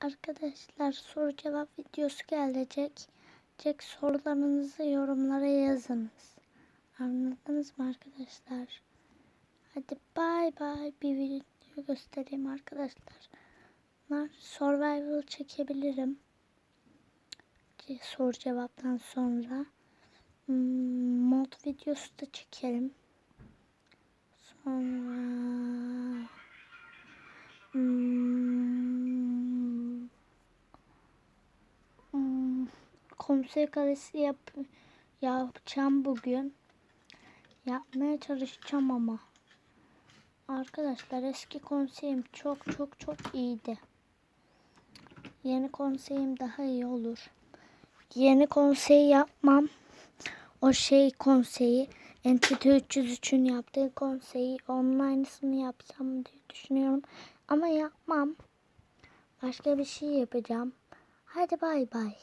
Arkadaşlar soru cevap videosu gelecek. Cek sorularınızı yorumlara yazınız. Anladınız mı arkadaşlar? Hadi bay bay bir video göstereyim arkadaşlar. Survival çekebilirim. Soru cevaptan sonra. Hmm, mod videosu da çekerim. Konsey karesi yap yapacağım bugün. Yapmaya çalışacağım ama. Arkadaşlar eski konseyim çok çok çok iyiydi. Yeni konseyim daha iyi olur. Yeni konseyi yapmam. O şey konseyi Entity 303'ün yaptığı konseyi online'sını yapsam diye düşünüyorum. Ama yapmam. Başka bir şey yapacağım. Hadi bay bay.